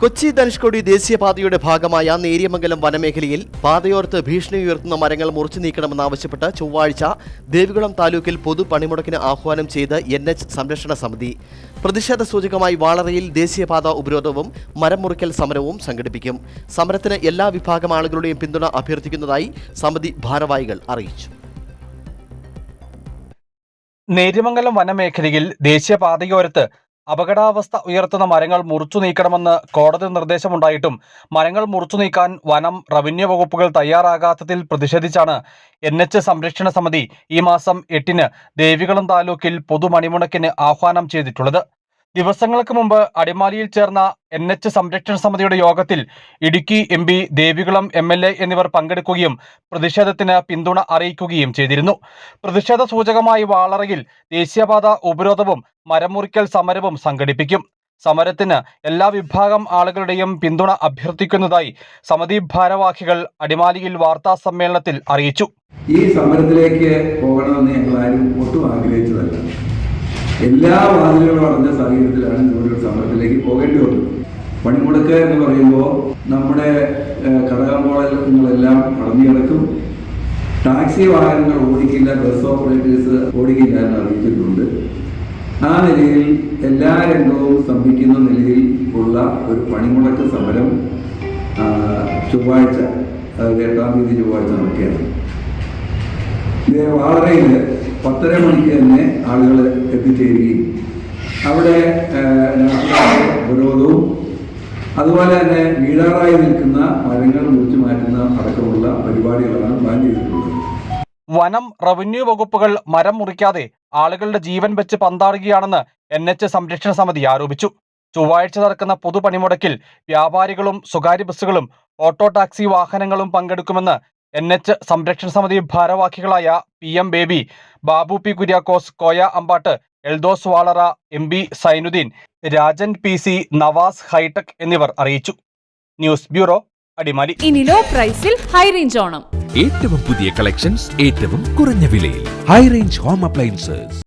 കൊച്ചി ധനുഷ്കോടി ദേശീയപാതയുടെ ഭാഗമായ നേര്യമംഗലം വനമേഖലയിൽ പാതയോർത്ത് ഭീഷണി ഉയർത്തുന്ന മരങ്ങൾ മുറിച്ചു നീക്കണമെന്നാവശ്യപ്പെട്ട് ചൊവ്വാഴ്ച ദേവികുളം താലൂക്കിൽ പൊതു പണിമുടക്കിന് ആഹ്വാനം ചെയ്ത് എൻ എച്ച് സംരക്ഷണ സമിതി. പ്രതിഷേധ സൂചകമായി വാളറയിൽ ദേശീയപാത ഉപരോധവും മരം മുറിക്കൽ സമരവും സംഘടിപ്പിക്കും. സമരത്തിന് എല്ലാ വിഭാഗം ആളുകളുടെയും പിന്തുണ അഭ്യർത്ഥിക്കുന്നതായി സമിതി ഭാരവാഹികൾ അറിയിച്ചു. നേര്യമംഗലം വനമേഖലയിൽ ദേശീയപാതയോരത്ത് അപകടാവസ്ഥ ഉയർത്തുന്ന മരങ്ങൾ മുറിച്ചു നീക്കണമെന്ന് കോടതി നിർദ്ദേശമുണ്ടായിട്ടും മരങ്ങൾ മുറിച്ചു നീക്കാൻ വനം റവന്യൂ വകുപ്പുകൾ തയ്യാറാകാത്തതിൽ പ്രതിഷേധിച്ചാണ് എൻ എച്ച് സംരക്ഷണ സമിതി ഈ മാസം എട്ടിന് ദേവികുളം താലൂക്കിൽ പൊതുമണിമുടക്കിന് ആഹ്വാനം ചെയ്തിട്ടുള്ളത്. ദിവസങ്ങൾക്ക് മുമ്പ് അടിമാലിയിൽ ചേർന്ന എൻ എച്ച് സംരക്ഷണ സമിതിയുടെ യോഗത്തിൽ Idukki M P Devikulam M L A എന്നിവർ പങ്കെടുക്കുകയും പ്രതിഷേധത്തിന് പിന്തുണ അറിയിക്കുകയും ചെയ്തിരുന്നു. പ്രതിഷേധ സൂചകമായി വാളറയിൽ ദേശീയപാത ഉപരോധവും മരമുറിക്കൽ സമരവും സംഘടിപ്പിക്കും. സമരത്തിന് എല്ലാ വിഭാഗം ആളുകളുടെയും പിന്തുണ അഭ്യർത്ഥിക്കുന്നതായി സമിതി ഭാരവാഹികൾ അടിമാലിയിൽ വാർത്താ സമ്മേളനത്തിൽ അറിയിച്ചു. ഈ സമരത്തിലേക്ക് പോകണമെന്ന് ഞങ്ങൾ ആരും ഒട്ടും ആഗ്രഹിച്ചതല്ല. എല്ലാ വാതിലുകളും അടഞ്ഞ സാഹചര്യത്തിലാണ് ജോലിയുടെ സമരത്തിലേക്ക് പോകേണ്ടി വന്നത്. പണിമുടക്ക് എന്ന് പറയുമ്പോൾ നമ്മുടെ കടകമ്പോളങ്ങളെല്ലാം അടഞ്ഞു കിടക്കും. ടാക്സി വാഹനങ്ങൾ ഓടിക്കില്ല ബസ് ഓപ്പറേറ്റേഴ്സ് ഓടിക്കില്ല എന്ന് അറിയിച്ചിട്ടുണ്ട്. ആ നിലയിൽ എല്ലാ രംഗവും സ്തംഭിക്കുന്ന നിലയിൽ ഉള്ള ഒരു പണിമുടക്ക് സമരം ചൊവ്വാഴ്ച എട്ടാം തീയതി ചൊവ്വാഴ്ച നടക്കുകയാണ്. വാളറയിൽ പത്തര മണിക്ക് തന്നെ ആളുകൾ എത്തിച്ചേരുകയും അവിടെ ഉപരോധവും അതുപോലെ തന്നെ വീഴാറായി നിൽക്കുന്ന മരങ്ങൾ മുറിച്ചു മാറ്റുന്ന അടക്കമുള്ള പരിപാടികളാണ് പ്ലാൻ ചെയ്തിട്ടുള്ളത്. വനം റവന്യൂ വകുപ്പുകൾ മരം മുറിക്കാതെ ആളുകളുടെ ജീവൻ വെച്ച് പന്താടുകയാണെന്ന് എൻ എച്ച് സംരക്ഷണ സമിതി ആരോപിച്ചു. ചൊവ്വാഴ്ച നടക്കുന്ന പൊതുപണിമുടക്കിൽ വ്യാപാരികളും സ്വകാര്യ ബസ്സുകളും ഓട്ടോ ടാക്സി വാഹനങ്ങളും പങ്കെടുക്കുമെന്ന് എൻ എച്ച് സംരക്ഷണ സമിതി ഭാരവാഹികളായ P M Baby Babu P Kuriakose Koya Ambattu Eldhose Valara M B Sainudheen Rajan P C Navas hitech എന്നിവർ അറിയിച്ചു. News bureau Adimali. ഇനി ലോ പ്രൈസിൽ ഹൈ റേഞ്ച് ഓണം. ഏറ്റവും പുതിയ കളക്ഷൻസ് ഏറ്റവും കുറഞ്ഞ വിലയിൽ. High range home appliances